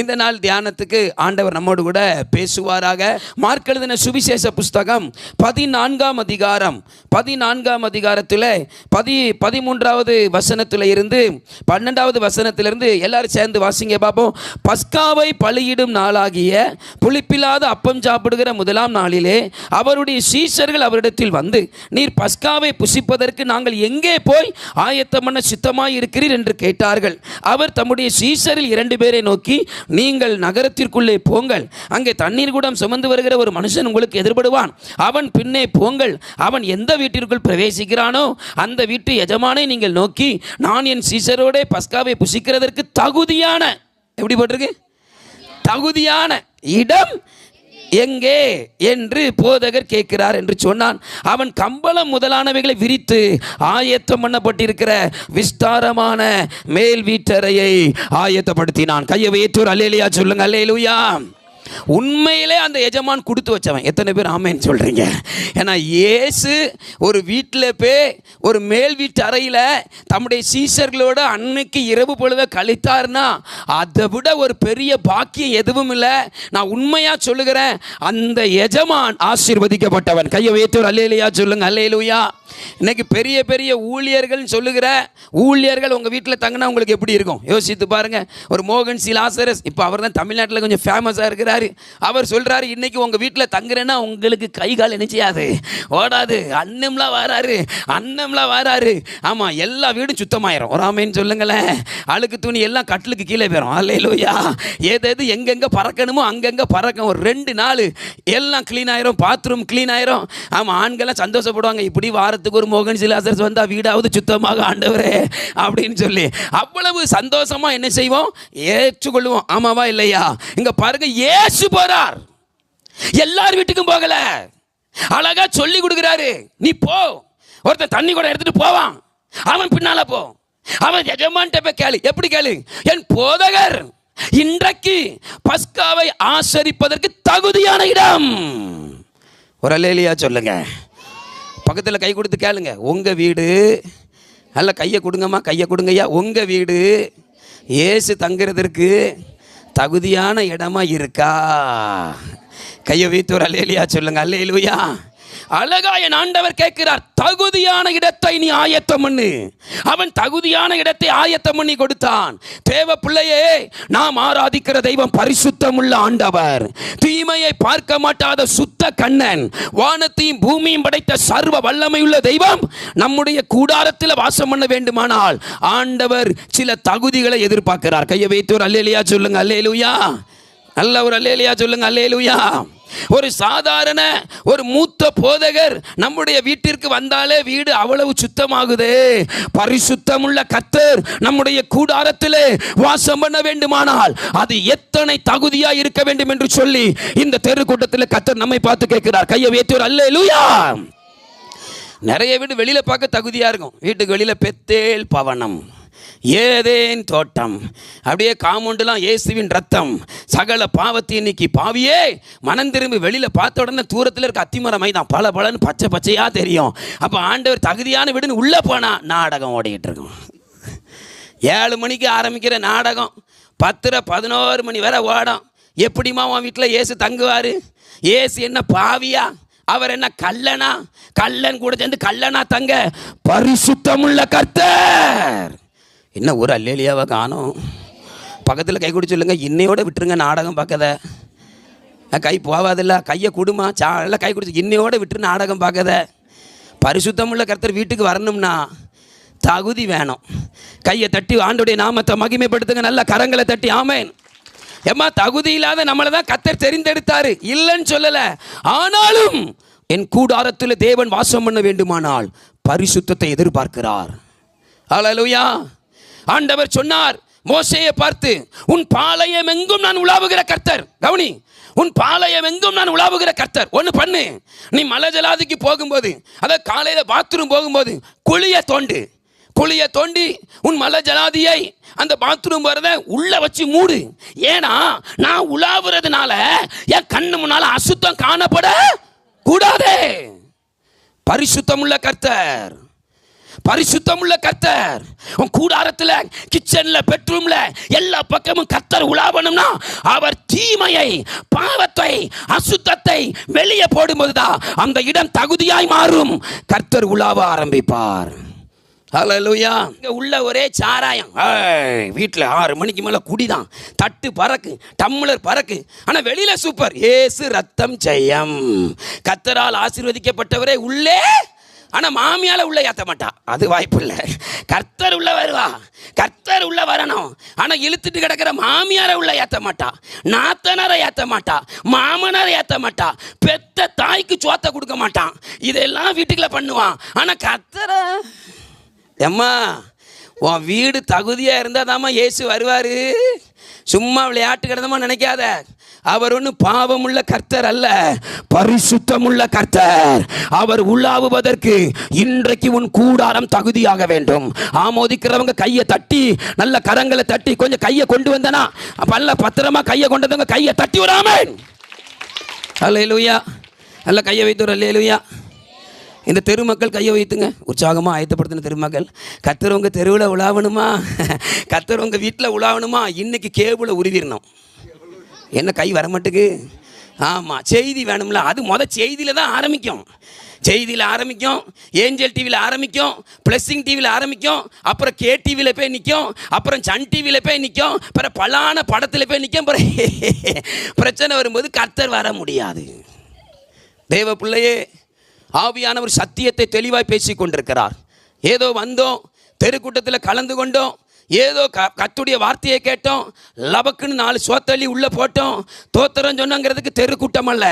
இந்த நாள் தியானத்துக்கு ஆண்டவர் நம்மோடு கூட பேசுவாராக. மார்க் எழுதின சுவிசேஷ புஸ்தகம் பதினான்காம் அதிகாரம். பதினான்காம் அதிகாரத்தில் பதி பதிமூன்றாவது வசனத்தில் இருந்து பன்னெண்டாவது வசனத்திலிருந்து எல்லாரும் சேர்ந்து வாசிங்க பார்ப்போம் பஸ்காவை பலியிடும் நாளாகிய புளிப்பில்லாத அப்பம் சாப்பிடுகிற முதலாம் நாளிலே அவருடைய சீஷர்கள் அவரிடத்தில் வந்து நீர் பஸ்காவை புசிப்பதற்கு நாங்கள் எங்கே போய் ஆயத்தம் பண்ண சித்தமாய் இருக்கிறீர் என்று கேட்டார்கள். அவர் தம்முடைய சீசரில் இரண்டு பேரை நோக்கி நீங்கள் நகரத்திற்குள்ளே போங்கள். அங்கே தண்ணீர் கூடம் சுமந்து வருகிற ஒரு மனுஷன் உங்களுக்கு எதிர்படுவான். அவன் பின்னே போங்கள். அவன் எந்த வீட்டிற்குள் பிரவேசிக்கிறானோ அந்த வீட்டு எஜமானை நீங்கள் நோக்கி நான் என் சீசரோட பஸ்காவை புசிக்கிறதற்கு தகுதியான எப்படி போட்டிருக்கு? தகுதியான இடம் எங்கே என்று போதகர் கேட்கிறார் என்று சொன்னான். அவன் கம்பளம் முதலானவைகளை விரித்து ஆயத்தம் பண்ணப்பட்டிருக்கிற விஸ்தாரமான மேல் வீட்டறையை ஆயத்தப்படுத்தினான். கையை வைத்தோர் அல்லேலியா சொல்லுங்க அல்லேலுயா. உண்மையிலே அந்த எஜமான் கொடுத்து வச்சவன். எத்தனை பேர் ஆமேன்னு சொல்கிறீங்க ஏன்னா இயேசு ஒரு வீட்டில் போய் ஒரு மேல் வீட்டு அறையில் தம்முடைய சீசர்களோட அன்னைக்கு இரவு பொழுத கழித்தார்னா அதை விட ஒரு பெரிய பாக்கியம் எதுவும் இல்லை. நான் உண்மையாக சொல்லுகிறேன் அந்த எஜமான் ஆசீர்வதிக்கப்பட்டவன். கையை வைத்தோர் அல்லையிலையா சொல்லுங்கள் அல்லையிலுயா இன்னைக்கு பெரிய பெரிய ஊழியர்கள் சொல்லுகிற ஊழியர்கள் உங்கள் வீட்டில் தங்கினா உங்களுக்கு எப்படி இருக்கும்? யோசித்து பாருங்கள் ஒரு மோகன் சி. லாசரஸ் இப்போ அவர் தான் தமிழ்நாட்டில் கொஞ்சம் ஃபேமஸாக இருக்கிறாரு. அவர் சொல்கிறாரு இன்னைக்கு உங்கள் வீட்டில் தங்குறேன்னா உங்களுக்கு கை கால் என்ன செய்யாது ஓடாது. அன்னம்லாம் வராரு. அன்னம்லாம் வராரு. ஆமாம் எல்லா வீடும் சுத்தமாயிரும். ஒரு சொல்லுங்களேன். அழுக்கு துணி எல்லாம் கட்டிலுக்கு கீழே போயிடும் அல்லையிலோயா எது எது எங்கெங்கே பறக்கணுமோ அங்கங்கே பறக்கும். ஒரு ரெண்டு நாள் எல்லாம் க்ளீன் ஆயிரும். பாத்ரூம் க்ளீன் ஆயிரும். ஆமாம் ஆண்கள்லாம் சந்தோஷப்படுவாங்க. இப்படி வாரத்துக்கு ஒரு மோகன் சிலாசர்ஸ் வந்தால் வீடாவது சுத்தமாக ஆண்டவரே அப்படின்னு சொல்லி அவ்வளவு சந்தோஷமாக என்ன செய்வோம்? ஏற்றுக்கொள்வோம். ஆமாவா இல்லையா? இங்கே பாருங்க ஏசு போகிறார் எல்லார் வீட்டுக்கும் போகல. அழகா சொல்லி கொடுக்குறாரு. நீ போ. ஒருத்தன் தண்ணி கூட எடுத்துட்டு போவான். அவன் பின்னால போ. அவன் எஜமான் போய் கேளு. எப்படி கேளு? என் போதகர் இன்றைக்கு பஸ்காவை ஆசரிப்பதற்கு தகுதியான இடம். ஒரு அல்லேலியா சொல்லுங்க. பக்கத்தில் கை கொடுத்து கேளுங்க. உங்கள் வீடு நல்ல கையை கொடுங்கம்மா கையை கொடுங்கய்யா. உங்கள் வீடு ஏசு தங்குறதற்கு தகுதியான இடமா இருக்கா? கையை வைத்து ஒரு அல்லேலியா சொல்லுங்கள் அல்லேலுயா. அழகா என் ஆண்டவர் கேட்கிறார் தகுதியான இடத்தை நீ ஆயத்தம் பண்ணு. அவன் தகுதியான இடத்தை ஆயத்தம் பண்ணி கொடுத்தான். தேவ பிள்ளையே நாம் ஆராதிக்கிற தெய்வம் பரிசுத்தமுள்ள ஆண்டவர். தீமையை பார்க்க மாட்டாத சுத்த கண்ணன் வானத்தையும் பூமியும் படைத்த சர்வ வல்லமையுள்ள தெய்வம் நம்முடைய கூடாரத்தில் வாசம் பண்ண வேண்டுமானால் ஆண்டவர் சில தகுதிகளை எதிர்பார்க்கிறார். கையை வைத்து ஒரு அல்லேலியா சொல்லுங்க அல்லேலுயா. நல்ல ஒரு அல்லேலியா சொல்லுங்க அல்லேலுயா. ஒரு சாதாரண ஒரு மூத்த போதகர் நம்முடைய வீட்டிற்கு வந்தாலே வீடு அவ்வளவு சுத்தமாகுது. பரிசுத்தமுள்ள கத்தர் நம்முடைய கூடாரத்திலே வாசம் பண்ண வேண்டுமானால் அது எத்தனை தகுதியா இருக்க வேண்டும் என்று சொல்லி இந்த தெருக்கூட்டத்தில் கத்தர் நம்மை பார்த்து கேட்கிறார். கையை வைத்தவர் அல்லேலூயா. நிறைய வீடு வெளியில் பார்க்க தகுதியாக இருக்கும். வீட்டுக்கு வெளியில் பெத்தேல் பவனம். ஏதேன் தோட்டம். அப்படியே காமௌண்டுலாம் இயேசுவின் ரத்தம். சகல பாவத்தை இன்னைக்கு பாவியே மனம் திரும்பி வெளியில் பார்த்த உடனே தூரத்தில் இருக்க அத்திமரமை மைதான் பல பலன்னு பச்சை பச்சையாக தெரியும். அப்போ ஆண்டவர் தகுதியான வீடுன்னு உள்ளே போனால் நாடகம் ஓடிக்கிட்டு இருக்கும். ஏழு மணிக்கு ஆரம்பிக்கிற நாடகம் பத்தரை பதினோரு மணி வரை ஓடும். எப்படிம்மா உன் வீட்டில் ஏசு தங்குவார்? ஏசு என்ன பாவியா? அவர் என்ன கல்லனா கல்லன் கூட சேர்ந்து கல்லனா தங்க பரிசுத்தமுள்ள கர்த்தர். என்ன ஒரு அல்லேலியாவை காணும். பக்கத்தில் கை குடி சொல்லுங்க இன்னையோட விட்டுருங்க நாடகம் பார்க்கத கை போவாதில்ல கையை கொடுமா? சா எல்லாம் கை குடிச்சு இன்னையோட விட்டுரு நாடகம் பார்க்கத பரிசுத்தமுள்ள கர்த்தர் வீட்டுக்கு வரணும்னா தகுதி வேணும். கையை தட்டி ஆண்டுடைய நாமத்தை மகிமைப்படுத்துங்க நல்ல கரங்களை தட்டி ஆமேன். ஏம்மா தகுதி இல்லாத நம்மளை தான் கத்தர் தெரிந்தெடுத்தாரு. இல்லைன்னு சொல்லலை. ஆனாலும் என் கூடாரத்தில் தேவன் வாசம் பண்ண வேண்டுமானால் பரிசுத்தத்தை எதிர்பார்க்கிறார். ஹalleluya. ஆண்டவர் சொன்னார் மோசையை பார்த்து உன் பாளையம் எங்கும் நான் உலாவுகிற கர்த்தர். கவனி உன் பாளையம் எங்கும் நான் உலாவுகிற கர்த்தர். ஒன்று பண்ணு. நீ மலை ஜலாதிக்கு போகும்போது அதாவது காலையில் பாத்ரூம் போகும்போது குழியை தோண்டு. குழியை தோண்டி உன் மலை ஜலாதியை அந்த பாத்ரூம் வரத உள்ள வச்சு மூடு. ஏன்னா நான் உலாவுறதுனால என் கண்ணு முன்னால அசுத்தம் காணப்பட கூடாதே பரிசுத்தமுள்ள கர்த்தர். பரிசுத்தமுள்ள கர்த்தர். உன் கூடாரத்தில் கிச்சன்ல பெட்ரூம்ல எல்லா பக்கமும் கர்த்தர் உலாவணும்னா அவர் தீமையை பாவத்தை அசுத்தத்தை வெளியே போடும்போதுதான் அந்த இடம் தகுதியாய் மாறும். கர்த்தர் உலாவ ஆரம்பிப்பார். ஹalleluya இங்க உள்ள ஒரே சாராயம். வீட்ல ஆறு மணிக்கு மேல குடிதான். தட்டு பறக்கு டம்ளர் பறக்கு. ஆனா வெளியில சூப்பர். ஏசு ரத்தம் ஜெயம். கத்தரால் ஆசீர்வதிக்கப்பட்டவரே உள்ளே ஆனால் மாமியால் உள்ளே ஏற்ற மாட்டா. அது வாய்ப்பு இல்லை கர்த்தர் உள்ள வருவா. கர்த்தர் உள்ள வரணும். ஆனால் இழுத்துட்டு கிடக்கிற மாமியாரை உள்ள ஏற்ற மாட்டா. நாத்தனரை ஏற்ற மாட்டா. மாமனரை ஏற்ற மாட்டா. பெத்த தாய்க்கு சோத்த கொடுக்க மாட்டான். இதெல்லாம் வீட்டுக்குள்ள பண்ணுவான். ஆனால் கர்த்தரை எம்மா உன் வீடு தகுதியாக இருந்தால் தாம்மா இயேசு வருவார். சும்மா விளையாட்டு கிடந்தமா நினைக்காத. அவர் ஒன்றும் பாவமுள்ள கர்த்தர் அல்ல பரிசுத்தமுள்ள கர்த்தர். அவர் உள்ளாவுவதற்கு இன்றைக்கு உன் கூடாரம் தகுதியாக வேண்டும். ஆமோதிக்கிறவங்க கையை தட்டி நல்ல கரங்களை தட்டி கொஞ்சம் கையை கொண்டு வந்தனா பல்ல பத்திரமா கையை கொண்டு வந்தவங்க கையை தட்டி விடாம அல்ல லூயா நல்ல கையை வைத்து அல்ல இந்த தெருமக்கள் கையை வைத்துங்க. உற்சாகமாக ஆயத்தப்படுத்தின தெருமக்கள் கத்துறவங்க உங்கள் தெருவில் உலாவணுமா? கத்துறவங்க உங்கள் வீட்டில் உலாவணுமா? இன்னைக்கு கேபிளை உருவிடணும். என்ன கை வர மாட்டுக்கு? ஆமாம் செய்தி வேணும்ல அது மொதல் செய்தியில் தான் ஆரம்பிக்கும். செய்தியில் ஆரம்பிக்கும் ஏஞ்சல் டிவியில் ஆரம்பிக்கும் ப்ளஸ்ஸிங் டிவியில் ஆரம்பிக்கும் அப்புறம் கே டிவியில் போய் நிற்கும் அப்புறம் சன் டிவியில் போய் நிற்கும் பிற பலான படத்தில் போய் நிற்கும் பிற பிரச்சனை வரும்போது கர்த்தர் வர முடியாது. தேவ பிள்ளையே ஆவியானவர் சத்தியத்தை தெளிவாய் பேசி கொண்டிருக்கிறார் ஏதோ வந்தோம் தெருக்கூட்டத்தில் கலந்து கொண்டோம் ஏதோ க கத்துடைய வார்த்தையை கேட்டோம். லபக்குன்னு நாலு சோத்தள்ளி உள்ளே போட்டோம். தோத்திரம் சொன்னங்கிறதுக்கு தெரு கூட்டம் அல்ல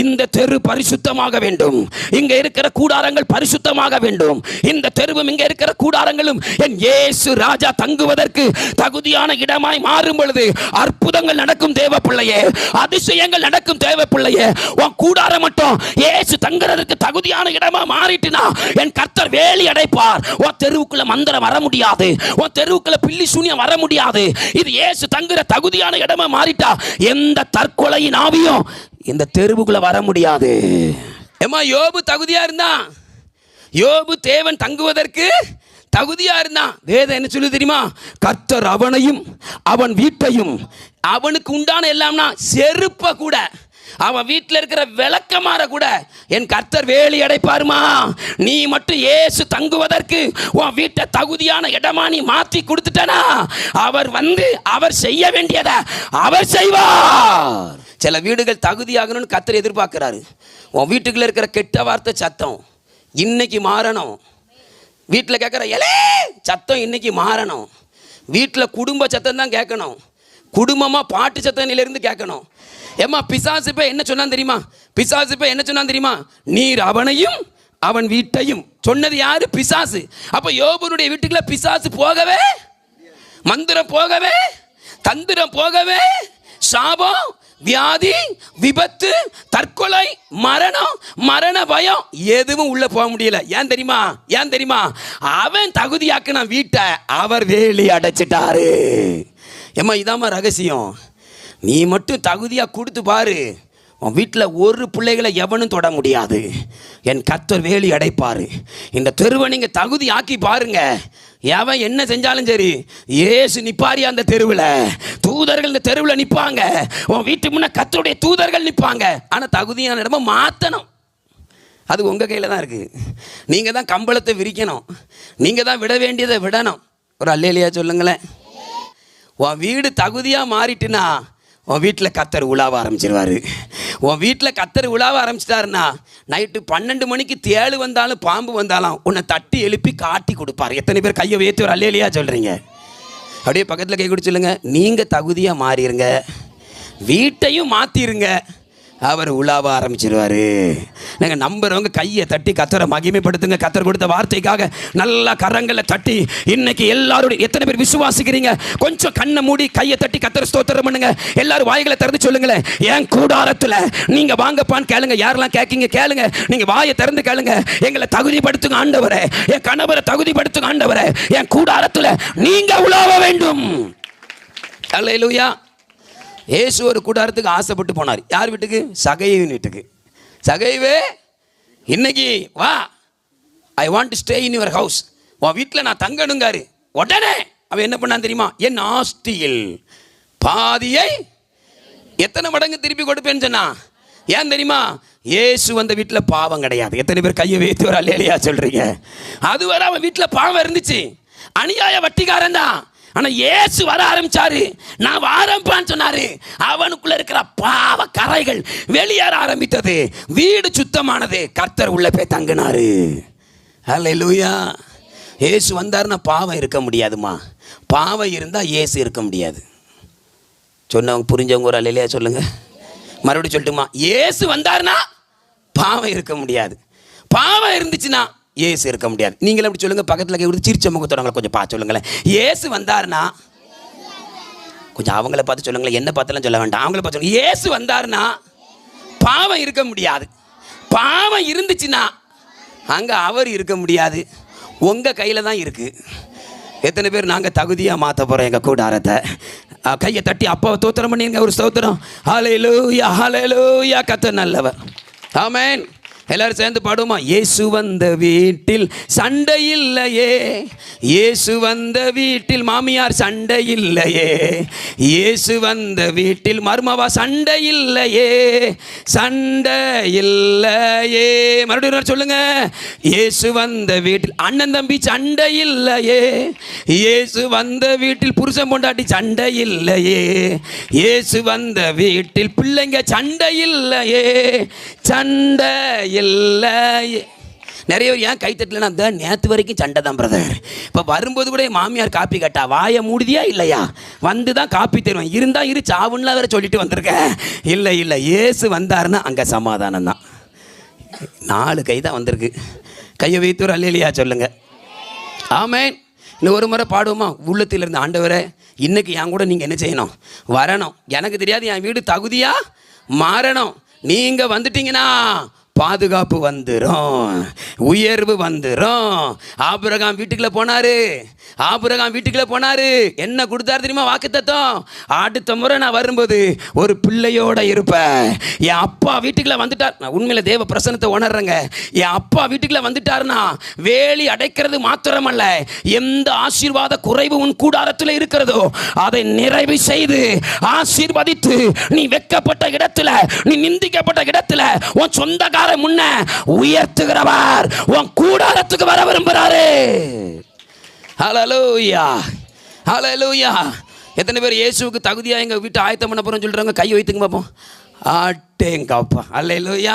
இந்த தெரு பரிசுத்தமாக வேண்டும். இங்கே இருக்கிற கூடாரங்கள் பரிசுத்தமாக வேண்டும். இந்த தெருவும் இங்கே இருக்கிற கூடாரங்களும் என் ஏசு ராஜா தங்குவதற்கு தகுதியான இடமாய் மாறும் பொழுது அற்புதங்கள் நடக்கும் தேவ பிள்ளையே. அதிசயங்கள் நடக்கும் தேவ பிள்ளையே. உன் கூடாரம் மட்டும் ஏசு தங்குறதுக்கு தகுதியான இடமா மாறிட்டுனா என் கர்த்தர் வேலி அடைப்பார். உன் தெருவுக்குள்ள மந்திரம் வர முடியாது. உன் தெருவுக்குள்ள பில்லி சூனியம் வர முடியாது. இது ஏசு தங்குற தகுதியான இடமா மாறிட்டா. எந்த தற்கொலையின் ஆவியும் இந்த தெருவுக்குள்ள வர முடியாது. ஏமா யோபு தகுதியா இருந்தான் யோபு தேவன் தங்குவதற்கு தகுதியா இருந்தான் வேதம் என்ன சொல்லு தெரியுமா? கர்த்தர் அவனையும் அவன் வீட்டையும் அவனுக்கு உண்டான எல்லாம்னா செருப்ப கூட. அவன் வீட்டில் இருக்கிற விளக்கமாற கூட என் கர்த்தர் வேலி அடைப்பாருமா? நீ மட்டும் ஏசு தங்குவதற்கு உன் வீட்டை தகுதியான இடமா நீ மாற்றி கொடுத்துட்டனா? அவர் வந்து அவர் செய்ய வேண்டியதை அவர் செய்வார். சில வீடுகள் தகுதியாகணும்னு கர்த்தர் எதிர்பார்க்கிறாரு. உன் வீட்டுக்குள்ள இருக்கிற கெட்ட வார்த்தை சத்தம் இன்னைக்கு மாறணும். வீட்டில் கேட்குற எலே சத்தம் இன்னைக்கு மாறணும். வீட்டில் குடும்ப சத்தம் தான் கேட்கணும். குடும்பமாக பாட்டு சத்தனிலிருந்து கேட்கணும். ஏம்மா பிசாசு இப்போ என்ன சொன்னான் தெரியுமா? பிசாசு இப்போ என்ன சொன்னான் தெரியுமா? நீர் அவனையும் அவன் வீட்டையும். சொன்னது யாரு? பிசாசு. அப்போ யோபனுடைய வீட்டுக்குள்ள பிசாசு போகவே? மந்திரம் போகவே? தந்திரம் போகவே? சாபம் வியாதி விபத்து தற்கொலை மரணம் மரண பயம் எதுவும் உள்ள போக முடியல. ஏன் தெரியுமா? ஏன் தெரியுமா? அவன் தகுதியாக்குன வீட்டை அவர் வேலி அடைச்சிட்டாரு. ஏம்மா இதாம்மா ரகசியம். நீ மட்டும் தகுதியாக கொடுத்து பாரு. உன் வீட்டில் ஒரு பிள்ளைகளை எவனும் தொட முடியாது. என் கத்தர் வேலி அடைப்பார். இந்த தெருவை நீங்கள் தகுதி ஆக்கி பாருங்க. எவன் என்ன செஞ்சாலும் சரி ஏசு நிப்பாரி அந்த தெருவில். தூதர்கள் இந்த தெருவில் நிற்பாங்க உன் வீட்டு முன்னே கத்தருடைய தூதர்கள் நிற்பாங்க ஆனால் தகுதியான இடமா மாற்றணும் அது உங்கள் கையில் தான் இருக்குது நீங்கள் தான் கம்பளத்தை விரிக்கணும். நீங்கள் தான் விட வேண்டியதை விடணும். ஒரு அல்லையிலையா சொல்லுங்களேன். உன் வீடு தகுதியாக மாறிட்டுனா உன் வீட்டில் கத்தர் உலாவ ஆரம்பிச்சிருவார். உன் வீட்டில் கத்தர் உலாவ ஆரம்பிச்சிட்டாருன்னா நைட்டு பன்னெண்டு மணிக்கு தேழு வந்தாலும் பாம்பு வந்தாலும் உன்னை தட்டி எழுப்பி காட்டி கொடுப்பாரு. எத்தனை பேர் கையை உயர்த்தி ஒரு அல்லையிலையா சொல்கிறீங்க அப்படியே பக்கத்தில் கை கொடுத்து நீங்கள் தகுதியாக மாறிடுங்க வீட்டையும் மாற்றிடுங்க அவர் உலாவ ஆரம்பிச்சிருவாரு. நீங்கள் நம்புறவங்க கையை தட்டி கத்தரை மகிமைப்படுத்துங்க கத்தர் கொடுத்த வார்த்தைக்காக நல்லா கரங்களை தட்டி இன்னைக்கு எல்லாருடைய எத்தனை பேர் விசுவாசிக்கிறீங்க? கொஞ்சம் கண்ணை மூடி கையை தட்டி கத்தரை ஸ்தோத்திரம் பண்ணுங்க. எல்லாரும் வாய்களை திறந்து சொல்லுங்களேன். என் கூடாரத்தில் நீங்கள் வாங்கப்பான்னு கேளுங்க. யாரெல்லாம் கேட்கீங்க கேளுங்க. நீங்கள் வாயை திறந்து கேளுங்க. எங்களை தகுதிப்படுத்துங்க ஆண்டவரை. என் கணவரை தகுதிப்படுத்துங்க ஆண்டவரை. என் கூடாரத்தில் நீங்கள் உலாவ வேண்டும். அல்லேலூயா இயேசு ஒரு கூடாரத்துக்கு ஆசைப்பட்டு போனார். யார் வீட்டுக்கு? சகைவின் வீட்டுக்கு. சகைவே இன்னைக்கு வா. I want to stay in your house உன் வீட்டில் நான் தங்கணுங்காரு. உடனே அவன் என்ன பண்ணான் தெரியுமா? என் ஆஸ்தியில் பாதியை எத்தனை மடங்கு திருப்பி கொடுப்பேன்னு சொன்னா? ஏன் தெரியுமா? இயேசு வந்த வீட்டில் பாவம் கிடையாது. எத்தனை பேர் கையை வைத்து ஒரு அல்லையா சொல்றீங்க? அதுவரை அவன் வீட்டில் பாவம் இருந்துச்சு. அநியாய வட்டிக்காரன் தான். ஆனால் இயேசு வர ஆரம்பிச்சாரு. நான் ஆரம்பிப்பான்னு சொன்னாரு. அவனுக்குள்ள இருக்கிற பாவ கரைகள் வெளியேற ஆரம்பித்தது. வீடு சுத்தமானது. கர்த்தர் உள்ள போய் தங்கினாரு. அல்லேலூயா இயேசு வந்தாருன்னா பாவம் இருக்க முடியாதுமா. பாவம் இருந்தால் இயேசு இருக்க முடியாது. சொன்னவங்க புரிஞ்சவங்க ஒரு அல்லையா சொல்லுங்க. மறுபடியும் சொல்லட்டுமா? இயேசு வந்தாருன்னா பாவம் இருக்க முடியாது. பாவம் இருந்துச்சுன்னா இயேசு இருக்க முடியாது. நீங்களும் அப்படி சொல்லுங்கள் பக்கத்தில் கை சிரிச்ச முகத்தோடங்களை கொஞ்சம் பார்த்து சொல்லுங்களேன். இயேசு வந்தாருன்னா கொஞ்சம் அவங்கள பார்த்து சொல்லுங்களேன். என்ன பார்த்துலாம் சொல்ல வேண்டாம். அவங்கள பார்த்து சொல்லுங்க. இயேசு வந்தாருன்னா பாவம் இருக்க முடியாது. பாவம் இருந்துச்சுன்னா அங்கே அவர் இருக்க முடியாது. உங்கள் கையில் தான் இருக்குது எத்தனை பேர் நாங்கள் தகுதியாக மாற்ற போகிறோம் எங்கள் கூடாரத்தை? கையை தட்டி அப்பாவை தோத்திரம் பண்ணிருங்க ஒரு ஸ்தோத்திரம். ஹalleluya ஹalleluya கத்த நல்லவர். ஆமேன் எல்லாரும் சேர்ந்து பாடுமா இயேசு வந்த வீட்டில் சண்டை இல்லையே இயேசு வந்த வீட்டில் மாமியார் சண்டை இல்லையே இயேசு வந்த வீட்டில் மருமவா சண்டை இல்லையே சண்டை இல்லையே மறுபடியும் சொல்லுங்க. இயேசு வந்த வீட்டில் அண்ணன் தம்பி சண்டை இல்லையே இயேசு வந்த வீட்டில் புருஷன் பொண்டாட்டி சண்டை இல்லையே இயேசு வந்த வீட்டில் பிள்ளைங்க சண்டை இல்லையே சண்டை இல்லை. நிறைய பேர் ஏன் கைத்தட்டலன்னா அந்த நேற்று வரைக்கும் சண்டை தான் பிரதர் இப்போ வரும்போது கூட மாமியார் காப்பி கட்டா வாயை மூடுதியா இல்லையா? வந்து தான் காப்பி தருவேன். இருந்தால் இரு சாவுன்னா வேற சொல்லிட்டு வந்திருக்கேன் இல்லை இல்லை. இயேசு வந்தாருன்னா அங்கே சமாதானம் தான். நாலு கை தான் வந்திருக்கு. கையை வைத்து ஒரு அல்லையா சொல்லுங்க. ஆமேன். இன்னும் ஒரு முறை பாடுவோமா? உள்ளத்தில் இருந்த ஆண்டவரே இன்னைக்கு என் கூட நீங்கள் என்ன செய்யணும்? வரணும். எனக்கு தெரியாது என் வீடு தகுதியாக மாறணும். நீங்கள் வந்துட்டீங்கன்னா பாதுகாப்பு வந்துடும் உயர்வு வந்துடும் ஆபிரகாம் வீட்டுக்குள்ள போனாரு. ஆபிரகாம் வீட்டுக்குள்ள போனாரு. என்ன கொடுத்தாரு தெரியுமா வாக்குத்தத்தம்? அடுத்த முறை நான் வரும்போது ஒரு பிள்ளையோட இருப்பேன். என் அப்பா வீட்டுக்குள்ள வந்துட்டார். நான் உண்மையில தேவ பிரசனத்தை உணர்றேங்க. என் அப்பா வீட்டுக்குள்ள வந்துட்டாருன்னா வேலி அடைக்கிறது மாத்திரமல்ல. எந்த ஆசீர்வாத குறைவு உன் கூடாரத்தில் இருக்கிறதோ அதை நிறைவு செய்து ஆசீர்வதித்து நீ வெக்கப்பட்ட இடத்துல நீ நிந்திக்கப்பட்ட இடத்துல உன் சொந்தக்கார முன்ன உயர்த்துகிறவர். உன் கூடாரத்துக்கு வர விரும்புகிறாரு ஹலலூயா ஹலலூயா எத்தனை பேர் இயேசுவுக்கு தகுதியாக எங்கள் வீட்டை ஆயத்தம் பண்ண போகிறோம்னு சொல்கிறாங்க கை வைத்துங்க பார்ப்போம் ஆட்டேங்கப்பா. அல்லையா